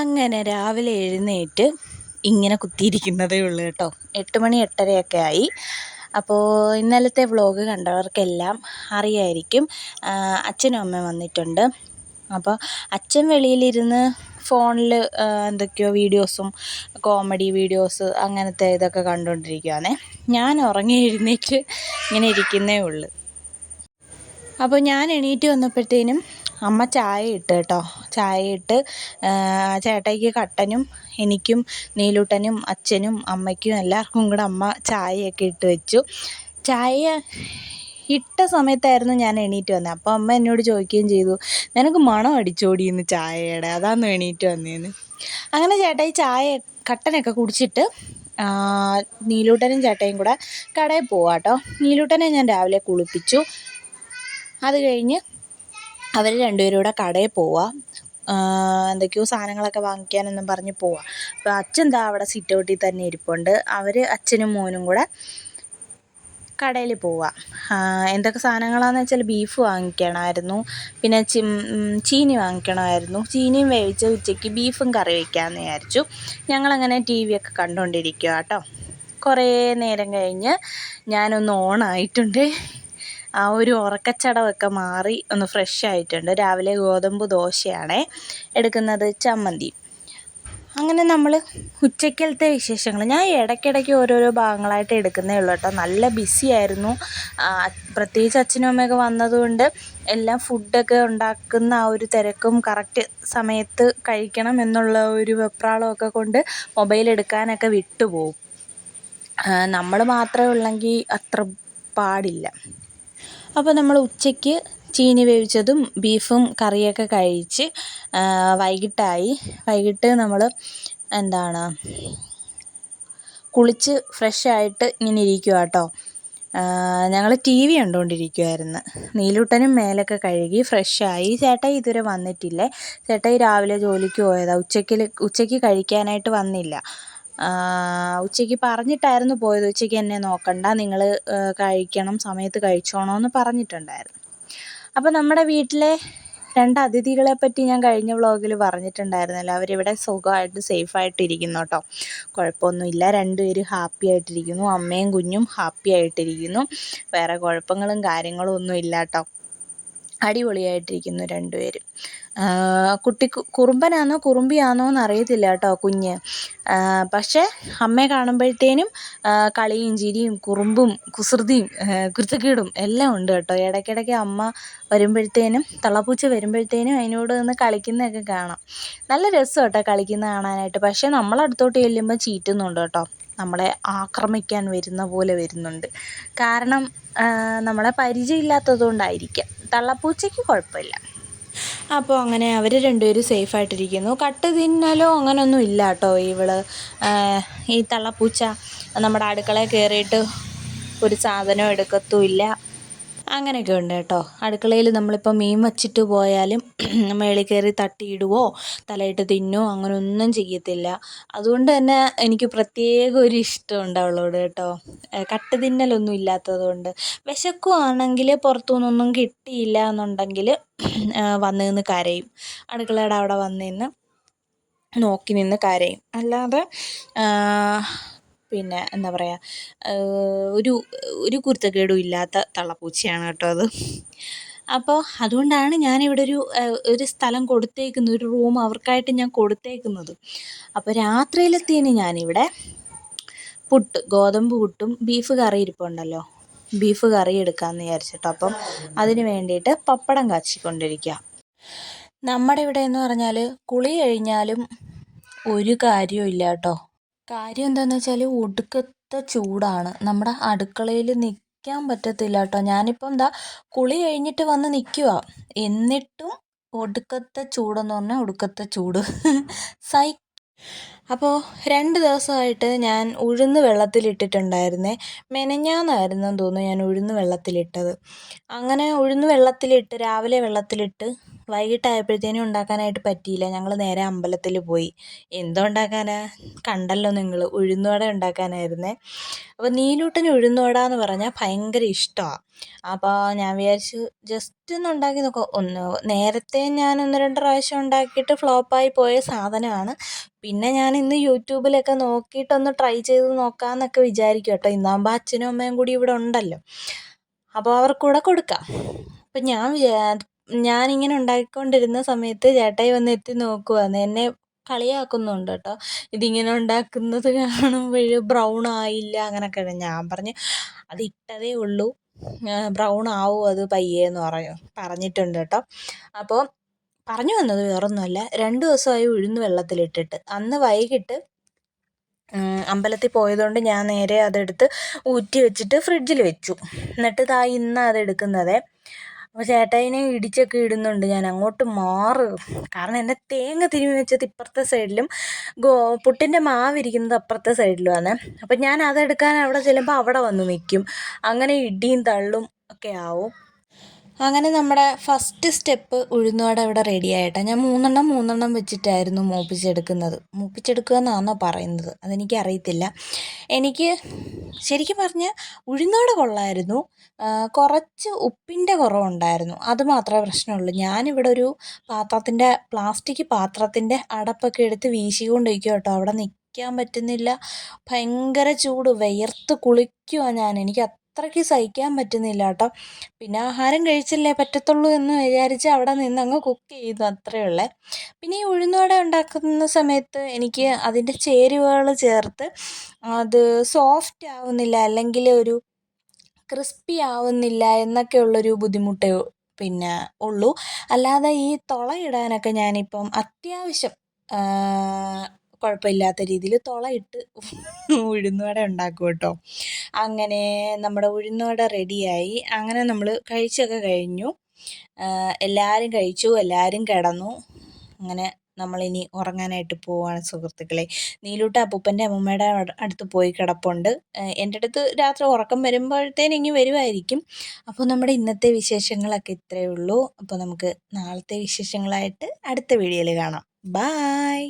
അങ്ങനെ രാവിലെ എഴുന്നേറ്റ് ഇങ്ങനെ കുത്തിയിരിക്കുന്നതേ ഉള്ളൂ കേട്ടോ. എട്ട് മണി എട്ടരയൊക്കെ ആയി. അപ്പോൾ ഇന്നലത്തെ വ്ളോഗ് കണ്ടവർക്കെല്ലാം അറിയായിരിക്കും. അച്ഛനും അമ്മയും വന്നിട്ടുണ്ട്. അപ്പോൾ അച്ഛൻ വെളിയിലിരുന്ന് ഫോണിൽ എന്തൊക്കെയോ വീഡിയോസും കോമഡി വീഡിയോസ് അങ്ങനത്തെ ഇതൊക്കെ കണ്ടുകൊണ്ടിരിക്കുകയാണേ ഞാൻ ഉറങ്ങി എഴുന്നേറ്റ് ഇങ്ങനെ ഇരിക്കുന്നേ ഉള്ളൂ. അപ്പോൾ ഞാൻ എണീറ്റ് വന്നപ്പോഴത്തേനും അമ്മ ചായ ഇട്ട് കേട്ടോ. ചായ ഇട്ട് ചേട്ടായിക്ക് കട്ടനും എനിക്കും നീലൂട്ടനും അച്ഛനും അമ്മയ്ക്കും എല്ലാവർക്കും കൂടെ അമ്മ ചായയൊക്കെ ഇട്ട് വെച്ചു. ചായ ഇട്ട സമയത്തായിരുന്നു ഞാൻ എണീറ്റ് വന്നത് അപ്പോൾ അമ്മ എന്നോട് ചോദിക്കുകയും ചെയ്തു നിനക്ക് മണം അടിച്ചോടി ഇന്ന് ചായയുടെ? അതാന്ന് എണീറ്റ് വന്നേന്ന്. അങ്ങനെ ചേട്ടായി ചായ കട്ടനൊക്കെ കുടിച്ചിട്ട് നീലൂട്ടനും ചേട്ടയും കൂടെ കടയിൽ പോവാട്ടോ. നീലൂട്ടനെ ഞാൻ രാവിലെ കുളിപ്പിച്ചു. അത് കഴിഞ്ഞ് അവർ രണ്ടുപേരും കൂടെ കടയിൽ പോവുക എന്തൊക്കെയോ സാധനങ്ങളൊക്കെ വാങ്ങിക്കാനെന്നും പറഞ്ഞ് പോവുക അപ്പോൾ അച്ഛൻ ദാ അവിടെ സിറ്റ് ഔട്ടിൽ തന്നെ ഇരിപ്പുണ്ട്. അവർ അച്ഛനും മോനും കൂടെ കടയിൽ പോവുക എന്തൊക്കെ സാധനങ്ങളാണെന്ന് വെച്ചാൽ ബീഫ് വാങ്ങിക്കണമായിരുന്നു. പിന്നെ ചി ചീനി വാങ്ങിക്കണമായിരുന്നു. ചീനിയും വേവിച്ച് ഉച്ചയ്ക്ക് ബീഫും കറി വയ്ക്കാമെന്ന് വിചാരിച്ചു. ഞങ്ങളങ്ങനെ ടി വി ഒക്കെ കണ്ടുകൊണ്ടിരിക്കുക കേട്ടോ. കുറേ നേരം കഴിഞ്ഞ് ഞാനൊന്ന് ഓണായിട്ടുണ്ട്. ആ ഒരു ഉറക്കച്ചടവൊക്കെ മാറി ഒന്ന് ഫ്രഷ് ആയിട്ടുണ്ട്. രാവിലെ ഗോതമ്പ് ദോശയാണ്. എടുക്കുന്നത് ചമ്മന്തി. അങ്ങനെ നമ്മൾ ഉച്ചക്കലത്തെ വിശേഷങ്ങൾ ഞാൻ ഇടയ്ക്കിടയ്ക്ക് ഓരോരോ ഭാഗങ്ങളായിട്ട് എടുക്കുന്നേ ഉള്ളൂ കേട്ടോ. നല്ല ബിസി ആയിരുന്നു. പ്രത്യേകിച്ച് അച്ഛനും അമ്മയൊക്കെ വന്നതുകൊണ്ട് എല്ലാം ഫുഡൊക്കെ ഉണ്ടാക്കുന്ന ആ ഒരു തിരക്കും കറക്റ്റ് സമയത്ത് കഴിക്കണം എന്നുള്ള ഒരു വെപ്രാളമൊക്കെ കൊണ്ട് മൊബൈൽ എടുക്കാനൊക്കെ വിട്ടുപോകും. നമ്മൾ മാത്രമേ ഉള്ളെങ്കിൽ അത്ര പാടില്ല. അപ്പോൾ നമ്മൾ ഉച്ചയ്ക്ക് ചീനി വേവിച്ചതും ബീഫും കറിയൊക്കെ കഴിച്ച് വൈകിട്ടായി. വൈകിട്ട് നമ്മൾ എന്താണ് കുളിച്ച് ഫ്രഷ് ആയിട്ട് ഇങ്ങനെ ഇരിക്കുക കേട്ടോ ഞങ്ങൾ ടി വി കണ്ടുകൊണ്ടിരിക്കുമായിരുന്നു നീലൂട്ടനും മേലൊക്കെ കഴുകി ഫ്രഷായി ചേട്ടായി ഇതുവരെ വന്നിട്ടില്ലേ? ചേട്ടായി രാവിലെ ജോലിക്ക് പോയതാണ് ഉച്ചയ്ക്ക് ഉച്ചയ്ക്ക് കഴിക്കാനായിട്ട് വന്നില്ല. ഉച്ചയ്ക്ക് പറഞ്ഞിട്ടായിരുന്നു പോയത്. ഉച്ചയ്ക്ക് എന്നെ നോക്കണ്ട നിങ്ങൾ കഴിക്കണം സമയത്ത് കഴിച്ചോണം എന്ന് പറഞ്ഞിട്ടുണ്ടായിരുന്നു. അപ്പോൾ നമ്മുടെ വീട്ടിലെ രണ്ട് അതിഥികളെ പറ്റി ഞാൻ കഴിഞ്ഞ വ്ളോഗിൽ പറഞ്ഞിട്ടുണ്ടായിരുന്നല്ലോ. അവരിവിടെ സുഖമായിട്ട് സേഫായിട്ട് ഇരിക്കുന്നു കേട്ടോ. കുഴപ്പമൊന്നുമില്ല. രണ്ടുപേരും ഹാപ്പി ആയിട്ടിരിക്കുന്നു. അമ്മയും കുഞ്ഞും ഹാപ്പി ആയിട്ടിരിക്കുന്നു. വേറെ കുഴപ്പങ്ങളും കാര്യങ്ങളും ഒന്നും ഇല്ല കേട്ടോ. അടിപൊളിയായിട്ടിരിക്കുന്നു രണ്ടുപേരും. കുട്ടി കുറുമ്പനാണോ കുറുമ്പിയാണോ എന്നറിയത്തില്ല കേട്ടോ കുഞ്ഞ്. പക്ഷേ അമ്മയെ കാണുമ്പോഴത്തേനും കളിയും ചിരിയും കുറുമ്പും കുസൃതിയും കുരുത്തക്കേടും എല്ലാം ഉണ്ട് കേട്ടോ. ഇടയ്ക്കിടയ്ക്ക് അമ്മ വരുമ്പോഴത്തേനും തള്ളപ്പൂച്ച വരുമ്പോഴത്തേനും അതിനോട് നിന്ന് കളിക്കുന്നതൊക്കെ കാണാം. നല്ല രസം കേട്ടോ കളിക്കുന്ന കാണാനായിട്ട്. പക്ഷേ നമ്മളടുത്തോട്ട് ചെല്ലുമ്പോൾ ചീറ്റുന്നുണ്ട് കേട്ടോ. നമ്മളെ ആക്രമിക്കാൻ വരുന്ന പോലെ വരുന്നുണ്ട്. കാരണം നമ്മളെ പരിചയമില്ലാത്തത് കൊണ്ടായിരിക്കാം തള്ളപ്പൂച്ചയ്ക്ക് കുഴപ്പമില്ല. അപ്പോൾ അങ്ങനെ അവർ രണ്ടുപേരും സേഫായിട്ടിരിക്കുന്നു. കട്ട് തിന്നലോ അങ്ങനെയൊന്നും ഇല്ല കേട്ടോ ഇവൾ. ഈ തള്ളപ്പൂച്ച നമ്മുടെ അടുക്കളയിൽ കയറിയിട്ട് ഒരു സാധനം എടുക്കത്തുമില്ല അങ്ങനെയൊക്കെ ഉണ്ട് കേട്ടോ. അടുക്കളയിൽ നമ്മളിപ്പോൾ മീൻ വച്ചിട്ട് പോയാലും മേളിൽ കയറി തട്ടിയിടുവോ തലയിട്ട് തിന്നോ അങ്ങനെ ഒന്നും ചെയ്യത്തില്ല. അതുകൊണ്ട് തന്നെ എനിക്ക് പ്രത്യേക ഒരു ഇഷ്ടമുണ്ട് അവളോട് കേട്ടോ. കട്ട് തിന്നലൊന്നും ഇല്ലാത്തത് കൊണ്ട്. വിശക്കുവാണെങ്കിൽ പുറത്തു നിന്നൊന്നും കിട്ടിയില്ല എന്നുണ്ടെങ്കിൽ വന്നു നിന്ന് കരയും. അടുക്കളയുടെ അവിടെ വന്നു നിന്ന് നോക്കി നിന്ന് കരയും. അല്ലാതെ പിന്നെ എന്താ പറയുക ഒരു ഒരു കുരുത്തക്കേടും ഇല്ലാത്ത തള്ളപ്പൂച്ചയാണ് കേട്ടോ അത്. അപ്പോൾ അതുകൊണ്ടാണ് ഞാനിവിടെ ഒരു ഒരു സ്ഥലം കൊടുത്തേക്കുന്നത് ഒരു റൂം അവർക്കായിട്ട് ഞാൻ കൊടുത്തേക്കുന്നത്. അപ്പോൾ രാത്രിയിലെത്തിന് ഞാനിവിടെ പുട്ട് ഗോതമ്പ് പുട്ടും ബീഫ് കറി ഇരിപ്പുണ്ടല്ലോ ബീഫ് കറി എടുക്കാമെന്ന് വിചാരിച്ചിട്ടോ അപ്പം അതിന് വേണ്ടിയിട്ട് പപ്പടം കാച്ചിക്കൊണ്ടിരിക്കുക നമ്മുടെ ഇവിടെ എന്ന് പറഞ്ഞാൽ കുളി കഴിഞ്ഞാലും ഒരു കാര്യവും ഇല്ല കേട്ടോ. കാര്യം എന്താണെന്ന് വെച്ചാൽ ഒടുക്കത്തെ ചൂടാണ്. നമ്മുടെ അടുക്കളയിൽ നിൽക്കാൻ പറ്റത്തില്ല കേട്ടോ ഞാനിപ്പം എന്താ കുളി കഴിഞ്ഞിട്ട് വന്ന് നിൽക്കുക എന്നിട്ടും ഒടുക്കത്തെ ചൂടെന്ന് പറഞ്ഞാൽ ഒടുക്കത്തെ ചൂട്. സൈ അപ്പോൾ രണ്ട് ദിവസമായിട്ട് ഞാൻ ഉഴുന്ന് വെള്ളത്തിലിട്ടിട്ടുണ്ടായിരുന്നേ. മെനഞ്ഞാന്നായിരുന്നെന്ന് തോന്നുന്നു ഞാൻ ഉഴുന്ന് വെള്ളത്തിലിട്ടത്. അങ്ങനെ ഉഴുന്ന് വെള്ളത്തിലിട്ട് രാവിലെ വെള്ളത്തിലിട്ട് വൈകിട്ടായപ്പോഴത്തേനും ഉണ്ടാക്കാനായിട്ട് പറ്റിയില്ല. ഞങ്ങൾ നേരെ അമ്പലത്തിൽ പോയി. എന്തോ ഉണ്ടാക്കാനാ കണ്ടല്ലോ നിങ്ങൾ ഉഴുന്നുവട ഉണ്ടാക്കാനായിരുന്നേ. അപ്പോൾ നീലൂട്ടന് ഉഴുന്നുവട എന്ന് പറഞ്ഞാൽ ഭയങ്കര ഇഷ്ടമാണ് അപ്പോൾ ഞാൻ വിചാരിച്ചു ജസ്റ്റ് ഒന്ന് ഉണ്ടാക്കി നോക്കാം. ഒന്ന് നേരത്തെ ഞാൻ ഒന്ന് രണ്ട് പ്രാവശ്യം ഉണ്ടാക്കിയിട്ട് ഫ്ലോപ്പായി പോയ സാധനമാണ്. പിന്നെ ഞാൻ ഇന്ന് യൂട്യൂബിലൊക്കെ നോക്കിയിട്ടൊന്ന് ട്രൈ ചെയ്ത് നോക്കാമെന്നൊക്കെ വിചാരിക്കും കേട്ടോ. ഇന്നാകുമ്പോൾ അച്ഛനും അമ്മയും കൂടി ഇവിടെ ഉണ്ടല്ലോ. അപ്പോൾ അവർക്കൂടെ കൊടുക്കാം. അപ്പം ഞാൻ ഞാനിങ്ങനെ ഉണ്ടാക്കിക്കൊണ്ടിരുന്ന സമയത്ത് ചേട്ടായി വന്ന് എത്തി നോക്കുവാണ് എന്നെ കളിയാക്കുന്നുണ്ട് കേട്ടോ. ഇതിങ്ങനെ ഉണ്ടാക്കുന്നത് കാണുമ്പോൾ ബ്രൗൺ ആയില്ല അങ്ങനെയൊക്കെ ഞാൻ പറഞ്ഞു അത് ഇട്ടതേ ഉള്ളൂ ബ്രൗൺ ആവും അത് പയ്യേ എന്ന് പറയും. പറഞ്ഞിട്ടുണ്ട് കേട്ടോ. അപ്പോൾ പറഞ്ഞു വന്നത് വേറൊന്നുമല്ല. രണ്ട് ദിവസമായി ഉഴുന്ന് വെള്ളത്തിലിട്ടിട്ട്. അന്ന് വൈകിട്ട് അമ്പലത്തിൽ പോയതുകൊണ്ട് ഞാൻ നേരെ അതെടുത്ത് ഊറ്റി വെച്ചിട്ട് ഫ്രിഡ്ജിൽ വെച്ചു. എന്നിട്ട് ഇതാ ഇന്ന് അതെടുക്കുന്നത്. അപ്പോൾ ചേട്ടായിനെ ഇടിച്ചൊക്കെ ഇടുന്നുണ്ട്. ഞാൻ അങ്ങോട്ട് മാറ്. കാരണം എന്റെ തേങ്ങ തിരുമി വെച്ചത് ഇപ്പുറത്തെ സൈഡിലും ഗോ പുട്ടിന്റെ മാവ് ഇരിക്കുന്നത് അപ്പുറത്തെ സൈഡിലുമാണ് അപ്പം ഞാൻ അതെടുക്കാൻ അവിടെ ചെല്ലുമ്പോൾ അവിടെ വന്ന് നിൽക്കും അങ്ങനെ ഇടിയും തള്ളും ഒക്കെ ആവും. അങ്ങനെ നമ്മുടെ ഫസ്റ്റ് സ്റ്റെപ്പ് ഉഴുന്നുവട ഇവിടെ റെഡി ആയിട്ടാണ് ഞാൻ മൂന്നെണ്ണം മൂന്നെണ്ണം വെച്ചിട്ടായിരുന്നു മൂപ്പിച്ചെടുക്കുന്നത്. മൂപ്പിച്ചെടുക്കുക എന്നാണോ പറയുന്നത്. അതെനിക്ക് അറിയത്തില്ല എനിക്ക് ശരിക്കും പറഞ്ഞാൽ ഉഴുന്നുവട കൊള്ളായിരുന്നു. കുറച്ച് ഉപ്പിന്റെ കുറവുണ്ടായിരുന്നു. അത് മാത്രമേ പ്രശ്നമുള്ളൂ. ഞാനിവിടെ ഒരു പാത്രത്തിന്റെ പ്ലാസ്റ്റിക് പാത്രത്തിന്റെ അടപ്പൊക്കെ എടുത്ത് വീശിക്കൊണ്ടിരിക്കും കേട്ടോ. അവിടെ നിൽക്കാൻ പറ്റുന്നില്ല. ഭയങ്കര ചൂട്. വിയർത്ത് കുളിക്കുക ഞാൻ. എനിക്ക് അത്രയ്ക്ക് സഹിക്കാൻ പറ്റുന്നില്ല കേട്ടോ. പിന്നെ ആഹാരം കഴിച്ചല്ലേ പറ്റത്തുള്ളൂ എന്ന് വിചാരിച്ച് അവിടെ നിന്ന് അങ്ങ് കുക്ക് ചെയ്തു അത്രയേ ഉള്ളേ. പിന്നെ ഈ ഉഴുന്നുവട ഉണ്ടാക്കുന്ന സമയത്ത് എനിക്ക് അതിന്റെ ചേരുവകൾ ചേർത്ത് അത് സോഫ്റ്റ് ആവുന്നില്ല അല്ലെങ്കിൽ ഒരു ക്രിസ്പി ആവുന്നില്ല എന്നൊക്കെ ഉള്ളൊരു ബുദ്ധിമുട്ടേ പിന്നെ ഉള്ളൂ. അല്ലാതെ ഈ തുള തുളയിടാനൊക്കെ ഞാനിപ്പം അത്യാവശ്യം കുഴപ്പമില്ലാത്ത രീതിയിൽ തുളയിട്ട് ഉഴുന്നുവട ഉണ്ടാക്കും കേട്ടോ. അങ്ങനെ നമ്മുടെ ഉഴുന്നുവട റെഡിയായി. അങ്ങനെ നമ്മൾ കഴിച്ചൊക്കെ കഴിഞ്ഞു. എല്ലാവരും കഴിച്ചു എല്ലാവരും കിടന്നു. അങ്ങനെ നമ്മളിനി ഉറങ്ങാനായിട്ട് പോവുകയാണ് സുഹൃത്തുക്കളെ. നീലൂട്ട അപ്പൂപ്പന്റെ അമ്മൂമ്മയുടെ അടുത്ത് പോയി കിടപ്പുണ്ട്. എന്റെ അടുത്ത് രാത്രി ഉറക്കം വരുമ്പോഴത്തേനും ഇനി വരുമായിരിക്കും അപ്പോൾ നമ്മുടെ ഇന്നത്തെ വിശേഷങ്ങളൊക്കെ ഇത്രയേ ഉള്ളൂ. അപ്പോൾ നമുക്ക് നാളത്തെ വിശേഷങ്ങളായിട്ട് അടുത്ത വീഡിയോയിൽ കാണാം. ബായ്!